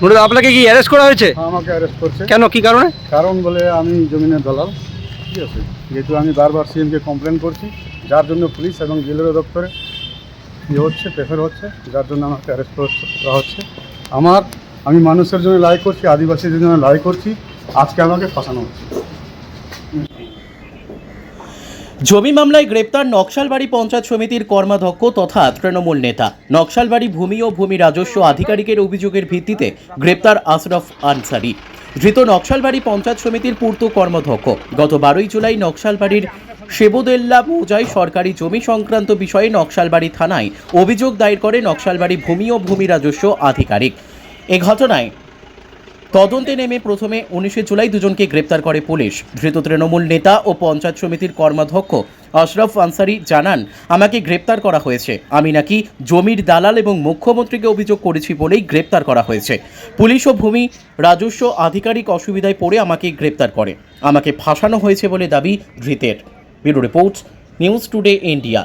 নুরুল আপনাকে কি অ্যারেস্ট করা হয়েছে? আমাকে অ্যারেস্ট করছে। কেন কি কারণে? কারণ বলে আমি জমিনের দালাল। ঠিক আছে? যেহেতু আমি বারবার সিএমকে কমপ্লেন করছি যার জন্য পুলিশ এবং জেলের দপ্তরে ইয়ে হচ্ছে প্রেফার হচ্ছে যার জন্য আমাকে অ্যারেস্ট করা হচ্ছে আমার আমি মানুষের জন্য লড়াই করছি আদিবাসীদের জন্য লড়াই করছি আজকে আমাকে ফাঁসানো হচ্ছে। জমি মামলায় গ্রেপ্তার নকশালবাড়ি পঞ্চায়েত সমিতির কর্মাধ্যক্ষ তথা তৃণমূল নেতা। নকশালবাড়ি ভূমি ও ভূমি রাজস্ব আধিকারিকের অভিযোগের ভিত্তিতে গ্রেপ্তার আশরফ আনসারি। ধৃত নকশালবাড়ি পঞ্চায়েত সমিতির পূর্ত কর্মাধ্যক্ষ। গত বারোই জুলাই নকশালবাড়ির সেবুদেল্লা মৌজায় সরকারি জমি সংক্রান্ত বিষয়ে নকশালবাড়ি থানায় অভিযোগ দায়ের করে নকশালবাড়ি ভূমি ও ভূমি রাজস্ব আধিকারিক। এ ঘটনায় তদন্তে নেমে প্রথমে উনিশে জুলাই দুজনকে গ্রেপ্তার করে পুলিশ। ধৃত তৃণমূল নেতা ও পঞ্চায়েত সমিতির কর্মাধ্যক্ষ আশরাফ আনসারি জানান, আমাকে গ্রেপ্তার করা হয়েছে। আমি নাকি জমির দালাল এবং মুখ্যমন্ত্রীকে অভিযোগ করেছি বলেই গ্রেপ্তার করা হয়েছে। পুলিশ ও ভূমি রাজস্ব আধিকারিক অসুবিধায় পড়ে আমাকে গ্রেপ্তার করে। আমাকে ফাঁসানো হয়েছে বলে দাবি ধৃতের। Bureau report, news today India